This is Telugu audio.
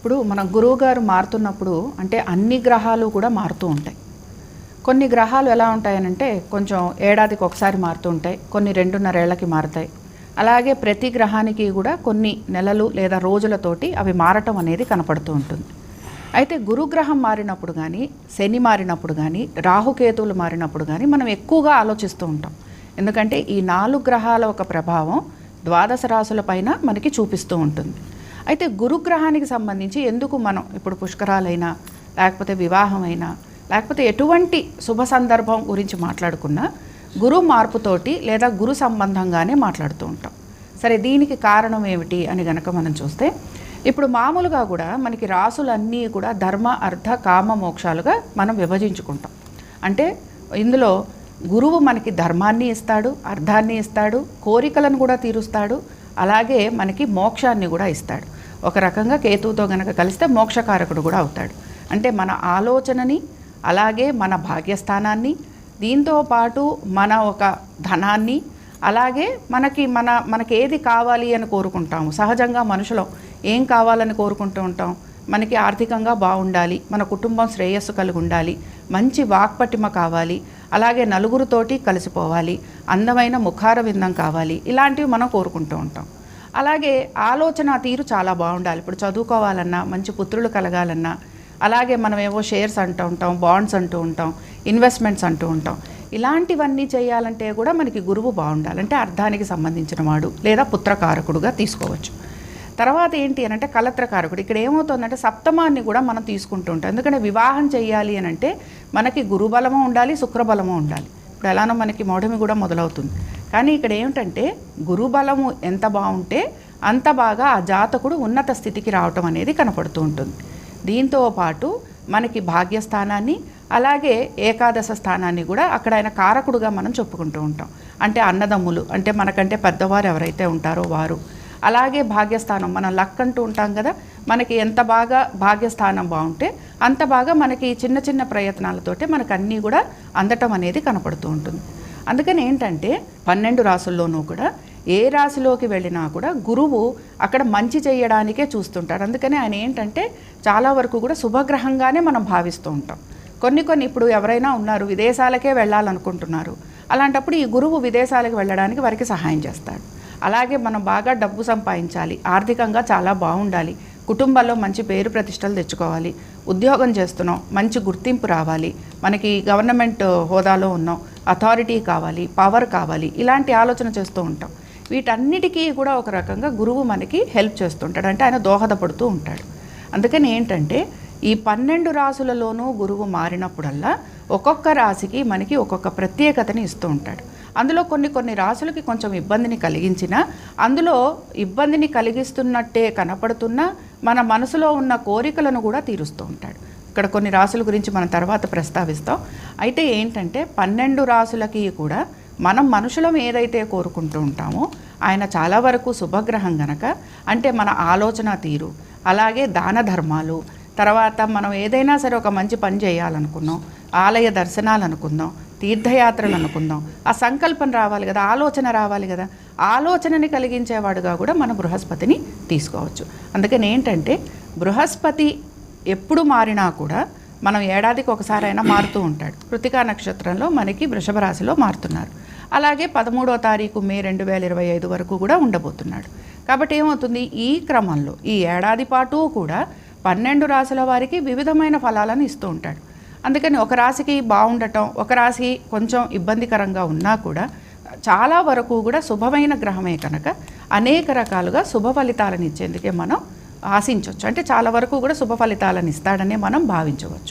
ఇప్పుడు మన గురువు గారు మారుతున్నప్పుడు అంటే అన్ని గ్రహాలు కూడా మారుతూ ఉంటాయి. కొన్ని గ్రహాలు ఎలా ఉంటాయనంటే కొంచెం ఏడాదికి ఒకసారి మారుతూ ఉంటాయి కొన్ని రెండున్నరేళ్ళకి మారుతాయి. అలాగే ప్రతి గ్రహానికి కూడా కొన్ని నెలలు లేదా రోజులతోటి అవి మారటం అనేది కనపడుతూ ఉంటుంది. అయితే గురుగ్రహం మారినప్పుడు కానీ శని మారినప్పుడు కానీ రాహుకేతువులు మారినప్పుడు కానీ మనం ఎక్కువగా ఆలోచిస్తూ ఉంటాం. ఎందుకంటే ఈ నాలుగు గ్రహాల ఒక ప్రభావం ద్వాదశ రాశుల పైన మనకి చూపిస్తూ ఉంటుంది. అయితే గురుగ్రహానికి సంబంధించి ఎందుకు మనం ఇప్పుడు పుష్కరాలైనా లేకపోతే వివాహమైనా లేకపోతే ఎటువంటి శుభ సందర్భం గురించి మాట్లాడుకున్నా గురు మార్పుతోటి లేదా గురు సంబంధంగానే మాట్లాడుతూ ఉంటాం. సరే దీనికి కారణం ఏమిటి అని గనక మనం చూస్తే ఇప్పుడు మామూలుగా కూడా మనకి రాసులన్నీ కూడా ధర్మ అర్థ కామ మోక్షాలుగా మనం విభజించుకుంటాం. అంటే ఇందులో గురువు మనకి ధర్మాన్ని ఇస్తాడు అర్థాన్ని ఇస్తాడు కోరికలను కూడా తీరుస్తాడు అలాగే మనకి మోక్షాన్ని కూడా ఇస్తాడు. ఒక రకంగా కేతువుతో గనక కలిస్తే మోక్షకారకుడు కూడా అవుతాడు. అంటే మన ఆలోచనని అలాగే మన భాగ్యస్థానాన్ని దీంతో పాటు మన ఒక ధనాన్ని అలాగే మనకి మన మనకి ఏది కావాలి అని కోరుకుంటాము. సహజంగా మనుషులం ఏం కావాలని కోరుకుంటూ ఉంటాం? మనకి ఆర్థికంగా బాగుండాలి మన కుటుంబం శ్రేయస్సు కలిగి ఉండాలి మంచి వాక్పటిమ కావాలి అలాగే నలుగురితోటి కలిసిపోవాలి అందమైన ముఖార విందం కావాలి ఇలాంటివి మనం కోరుకుంటూ ఉంటాం. అలాగే ఆలోచన తీరు చాలా బాగుండాలి. ఇప్పుడు చదువుకోవాలన్నా మంచి పుత్రులు కలగాలన్నా అలాగే మనం ఏవో షేర్స్ అంటూ ఉంటాం బాండ్స్ అంటూ ఉంటాం ఇన్వెస్ట్మెంట్స్ అంటూ ఉంటాం. ఇలాంటివన్నీ చేయాలంటే కూడా మనకి గురువు బాగుండాలి. అంటే అర్థానికి సంబంధించిన వాడు లేదా పుత్రకారకుడుగా తీసుకోవచ్చు. తర్వాత ఏంటి అని అంటే కలత్రకారకుడు ఇక్కడ ఏమవుతుందంటే సప్తమాన్ని కూడా మనం తీసుకుంటూ ఉంటాం. ఎందుకంటే వివాహం చేయాలి అని అంటే మనకి గురుబలము ఉండాలి శుక్రబలము ఉండాలి. ఇప్పుడు ఎలానో మనకి మౌఢమి కూడా మొదలవుతుంది. కానీ ఇక్కడ ఏమిటంటే గురుబలము ఎంత బాగుంటే అంత బాగా ఆ జాతకుడు ఉన్నత స్థితికి రావటం అనేది కనపడుతూ ఉంటుంది. దీంతో పాటు మనకి భాగ్యస్థానాన్ని అలాగే ఏకాదశ స్థానాన్ని కూడా అక్కడ ఆయన కారకుడుగా మనం చెప్పుకుంటూ ఉంటాం. అంటే అన్నదమ్ములు అంటే మనకంటే పెద్దవారు ఎవరైతే ఉంటారో వారు. అలాగే భాగ్యస్థానం మనం లక్ అంటూ ఉంటాం కదా మనకి ఎంత బాగా భాగ్యస్థానం బాగుంటే అంత బాగా మనకి చిన్న చిన్న ప్రయత్నాలతోటే మనకు అన్నీ కూడా అందటం అనేది కనపడుతూ ఉంటుంది. అందుకని ఏంటంటే పన్నెండు రాసుల్లోనూ కూడా ఏ రాశిలోకి వెళ్ళినా కూడా గురువు అక్కడ మంచి చేయడానికే చూస్తుంటాడు. అందుకని ఆయన ఏంటంటే చాలా వరకు కూడా శుభగ్రహంగానే మనం భావిస్తూ ఉంటాం. కొన్ని కొన్ని ఇప్పుడు ఎవరైనా ఉన్నారు విదేశాలకే వెళ్ళాలనుకుంటున్నారు. అలాంటప్పుడు ఈ గురువు విదేశాలకు వెళ్ళడానికి వారికి సహాయం చేస్తాడు. అలాగే మనం బాగా డబ్బు సంపాదించాలి ఆర్థికంగా చాలా బాగుండాలి కుటుంబంలో మంచి పేరు ప్రతిష్టలు తెచ్చుకోవాలి ఉద్యోగం చేస్తున్నాం మంచి గుర్తింపు రావాలి మనకి గవర్నమెంట్ హోదాలో ఉన్నాం అథారిటీ కావాలి పవర్ కావాలి ఇలాంటి ఆలోచన చేస్తూ ఉంటాం. వీటన్నిటికీ కూడా ఒక రకంగా గురువు మనకి హెల్ప్ చేస్తుంటాడు. అంటే ఆయన దోహదపడుతూ ఉంటాడు. అందుకని ఏంటంటే ఈ పన్నెండు రాసులలోనూ గురువు మారినప్పుడల్లా ఒక్కొక్క రాశికి మనకి ఒక్కొక్క ప్రత్యేకతని ఇస్తూ ఉంటాడు. అందులో కొన్ని కొన్ని రాసులకి కొంచెం ఇబ్బందిని కలిగించిన అందులో ఇబ్బందిని కలిగిస్తున్నట్టే కనపడుతున్నా మన మనసులో ఉన్న కోరికలను కూడా తీరుస్తూ ఉంటాడు. ఇక్కడ కొన్ని రాసుల గురించి మనం తర్వాత ప్రస్తావిస్తాం. అయితే ఏంటంటే పన్నెండు రాసులకి కూడా మనం మనుషులం ఏదైతే కోరుకుంటూ ఉంటామో ఆయన చాలా వరకు శుభగ్రహం గనక అంటే మన ఆలోచన తీరు అలాగే దాన ధర్మాలు తర్వాత మనం ఏదైనా సరే ఒక మంచి పని చేయాలనుకున్నాం ఆలయ దర్శనాలు అనుకుందాం తీర్థయాత్రలు అనుకుందాం ఆ సంకల్పం రావాలి కదా ఆలోచన రావాలి కదా ఆలోచనని కలిగించేవాడుగా కూడా మన బృహస్పతిని తీసుకోవచ్చు. అందుకని ఏంటంటే బృహస్పతి ఎప్పుడు మారినా కూడా మనం ఏడాదికి ఒకసారైనా మారుతూ ఉంటాడు. కృతికా నక్షత్రంలో మనకి వృషభ రాశిలో మారుతున్నారు. అలాగే పదమూడో తారీఖు మే రెండు వేల ఇరవై ఐదు వరకు కూడా ఉండబోతున్నాడు. కాబట్టి ఏమవుతుంది? ఈ క్రమంలో ఈ ఏడాది పాటు కూడా పన్నెండు రాశుల వారికి వివిధమైన ఫలాలను ఇస్తూ ఉంటాడు. అందుకని ఒక రాశికి బాగుండటం ఒక రాశి కొంచెం ఇబ్బందికరంగా ఉన్నా కూడా చాలా వరకు కూడా శుభమైన గ్రహమే కనుక అనేక రకాలుగా శుభ ఫలితాలను ఇచ్చేందుకే మనం ఆశించవచ్చు. అంటే చాలా వరకు కూడా శుభ ఫలితాలను ఇస్తాడనే మనం భావించవచ్చు.